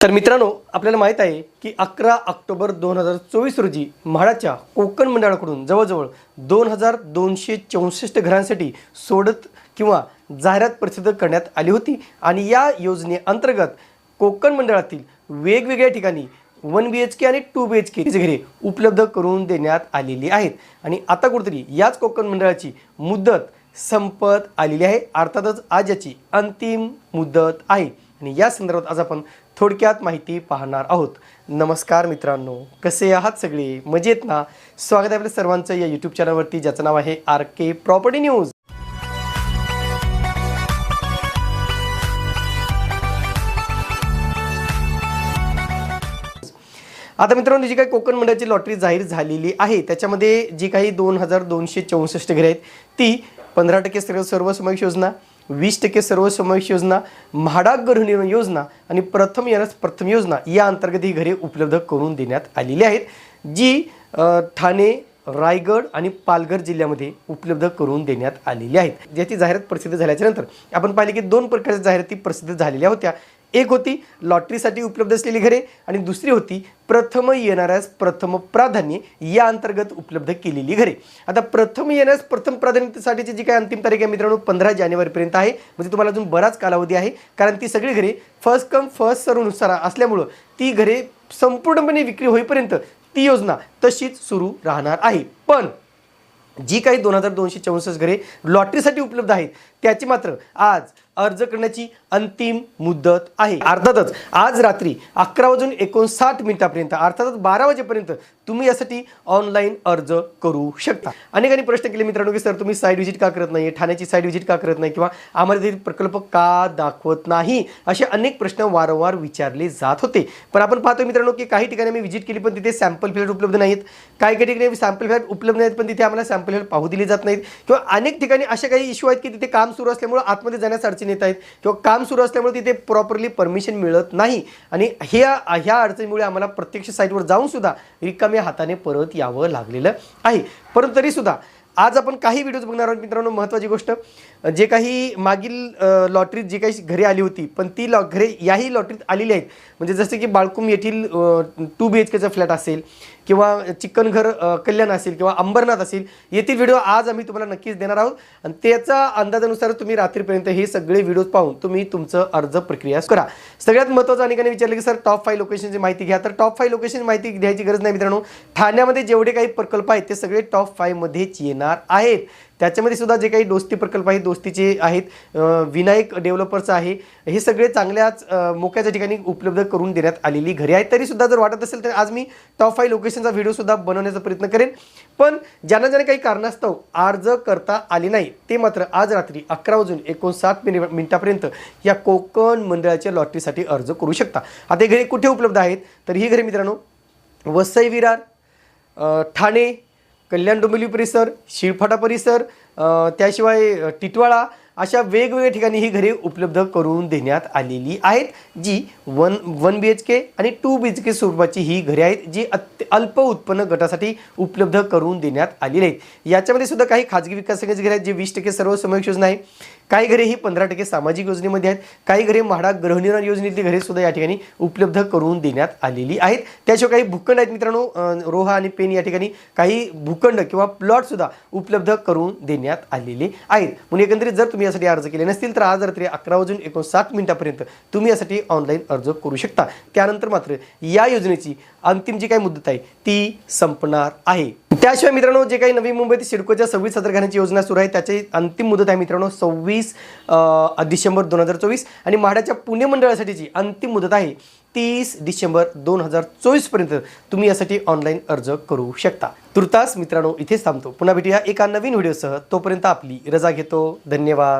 तर मित्रांनो आपल्याला माहीत आहे की अकरा ऑक्टोबर दोन हजार चोवीस रोजी म्हाडाच्या कोकण मंडळाकडून जवळजवळ दोन हजार दोनशे चौसष्ट घरांसाठी सोडत किंवा जाहिरात प्रसिद्ध करण्यात आली होती. आणि या योजनेअंतर्गत कोकण मंडळातील वेगवेगळ्या ठिकाणी वन बी एच के आणि टू बी एच के घरे उपलब्ध करून देण्यात आलेली आहेत. आणि आता कुठेतरी याच कोकण मंडळाची मुदत संपत आलेली आहे. अर्थातच आज याची अंतिम मुदत आहे. आणि या संदर्भात आज आपण थोडक्यात माहिती पाहणार आहोत. नमस्कार मित्रांनो कसे आहात सगळे? मजेत ना? स्वागत आहे आपल्या सर्वांचं या यूट्यूब चॅनलवरती ज्याचं नाव आहे आर के प्रॉपर्टी न्यूज आता मित्रांनो जी काही कोकण मंडळाची लॉटरी जाहीर झालेली आहे त्याच्यामध्ये जी काही दोन हजार दोनशे चौसष्ट घरे आहेत ती पंधरा टक्के सर्व सर्वसमावेश योजना वीस टक्के सर्वसमावेश योजना म्हाडा गृहनिर्माण योजना आणि प्रथम येण्यास प्रथम योजना या अंतर्गत ही घरे उपलब्ध करून देण्यात आलेली आहेत जी ठाणे रायगड आणि पालघर जिल्ह्यामध्ये उपलब्ध करून देण्यात आलेली आहेत. ज्याची जाहिरात प्रसिद्ध झाल्याच्यानंतर आपण पाहिले की दोन प्रकारच्या जाहिराती प्रसिद्ध झालेल्या होत्या. एक होती लॉटरीसाठी उपलब्ध असलेली घरे आणि दुसरी होती प्रथम येणाऱ्यास प्रथम प्राधान्य या अंतर्गत उपलब्ध केलेली घरे. आता प्रथम येण्यास प्रथम प्राधान्यतेसाठीची जी काही अंतिम तारीख आहे मित्रांनो पंधरा जानेवारीपर्यंत आहे. म्हणजे तुम्हाला अजून बराच कालावधी आहे कारण ती सगळी घरे फर्स्ट कम फर्स्ट सर्वनुसार असल्यामुळं ती घरे संपूर्णपणे विक्री होईपर्यंत ती योजना तशीच सुरू राहणार आहे. पण जी काही दोन हजार दोनशे चौसष्ट घरे लॉटरीसाठी उपलब्ध आहेत त्याची मात्र आज अर्ज करण्याची अंतिम मुदत आहे. अर्थातच आज रात्री अकरा वाजून एकोणसाठ मिनिटापर्यंत अर्थातच बारा वाजेपर्यंत तुम्ही यासाठी ऑनलाईन अर्ज करू शकता. अनेकांनी प्रश्न केले मित्रांनो की सर तुम्ही साईड व्हिजिट का करत नाही ठाण्याची साईड व्हिजिट का करत नाही? किंवा आम्हाला ते प्रकल्प का दाखवत नाही? असे अनेक प्रश्न वारंवार विचारले जात होते. पण आपण पाहतो मित्रांनो की काही ठिकाणी मी व्हिजिट केली पण तिथे सॅम्पल फ्लॅट उपलब्ध नाहीत. काही काही ठिकाणी सॅम्पल फ्लॅट उपलब्ध नाहीत पण तिथे आम्हाला सॅम्पल फ्लॅट पाहू दिले जात नाहीत. किंवा अनेक ठिकाणी असे काही इश्यू आहेत की तिथे काम सुरू असल्यामुळे आतमध्ये जाण्यास अडचणी येत आहेत किंवा काम सुरू असल्यामुळे तिथे प्रॉपरली परमिशन मिळत नाही. आणि ह्या ह्या अडचणीमुळे आम्हाला प्रत्यक्ष साईटवर जाऊन सुद्धा रिकाम्या हाताने परत यावं लागलेलं आहे. परंतु तरीसुद्धा आज आपण काही व्हिडिओज बघणार आहोत मित्रांनो. महत्त्वाची गोष्ट जे काही मागील लॉटरीत जी काही घरे आली होती पण ती लॉ घरे याही लॉटरीत आलेली आहेत. म्हणजे जसं की बाळकुम येथील टू बी एच केचा फ्लॅट असेल किंवा चिकनघर कल्याण असेल किंवा अंबरनाथ असेल येथील व्हिडिओ आज आम्ही तुम्हाला नक्कीच देणार आहोत. आणि त्याचा अंदाजानुसार तुम्ही रात्रीपर्यंत हे सगळे व्हिडिओज पाहून तुम्ही तुमचं अर्ज प्रक्रिया करा. सगळ्यात महत्त्वाचं अनेकांनी विचारलं की सर टॉप फाईव्ह लोकेशनची माहिती घ्या. तर टॉप फाईव्ह लोकेशन माहिती घ्यायची गरज नाही मित्रांनो. ठाण्यामध्ये जेवढे काही प्रकल्प आहेत ते सगळे टॉप फाईव्हमध्येच येणार आहेत. त्याच्यामध्ये सुद्धा जे काही दोस्ती प्रकल्प आहेत दोस्तीचे आहेत विनायक डेव्हलपर्स आहे हे सगळे चांगल्याच मोक्याच्या ठिकाणी उपलब्ध करून देण्यात आलेली घरे आहेत. तरी सुद्धा जर वाटत असेल तर आज मी टॉप फाईव्ह लोकेशनचा व्हिडिओ सुद्धा बनवण्याचा प्रयत्न करेन. पण ज्यांना ज्यांना काही कारणास्तव अर्ज करता आले नाही ते मात्र आज रात्री अकरा वाजून एकोणसाठ मिनि मिनिटापर्यंत या कोकण मंडळाच्या लॉटरीसाठी अर्ज करू शकता. आता हे घरे कुठे उपलब्ध आहेत? तर ही घरे मित्रांनो वसई विरार ठाणे कल्याण डोंबिवली परिसर शिळफाटा परिसर त्याशिवाय टिटवाळा अशा वेगवेगळ्या ठिकाणी ही घरे उपलब्ध करून देण्यात आलेली आहेत जी one one B H K आणि टू बी एच के स्वरूपाची ही घरे आहेत जी अत्य अल्प उत्पन्न गटासाठी उपलब्ध करून देण्यात आलेली आहेत. याच्यामध्ये सुद्धा काही खाजगी विकास संघाची घरे आहेत जे वीस टक्के सर्व समावेश योजना आहे. काही घरे ही पंधरा टक्के सामाजिक योजनेमध्ये आहेत. काही घरे म्हाडा गृहनिर्माण योजनेतली घरे सुद्धा या ठिकाणी उपलब्ध करून देण्यात आलेली आहेत. त्याशिवाय काही भूखंड आहेत मित्रांनो रोहा आणि पेन या ठिकाणी काही भूखंड किंवा प्लॉट सुद्धा उपलब्ध करून देण्यात आलेले आहेत. म्हणून एकंदरीत जर तुम्ही यासाठी अर्ज केले नसतील तर आज रात्री अकरा वाजून एकोणसाठ मिनिटापर्यंत तुम्ही यासाठी ऑनलाईन अर्ज करू शकता. त्यानंतर मात्र या योजनेची अंतिम जी काही मुदत आहे ती संपणार आहे. त्याशिवाय मित्रांनो जे काही नवी मुंबईत सिडकोच्या सव्वीस हजार घरांची योजना सुरू आहे त्याची अंतिम मुदत आहे मित्रांनो सव्वीस डिसेंबर दोन हजार चोवीस आणि म्हाडाच्या पुणे मंडळासाठीची अंतिम मुदत आहे तीस डिसेंबर दोन हजार चोवीसपर्यंत तुम्ही यासाठी ऑनलाईन अर्ज करू शकता. तुर्तास मित्रांनो इथेच थांबतो. पुन्हा भेटूया एका नवीन व्हिडिओसह. तोपर्यंत आपली रजा घेतो. धन्यवाद.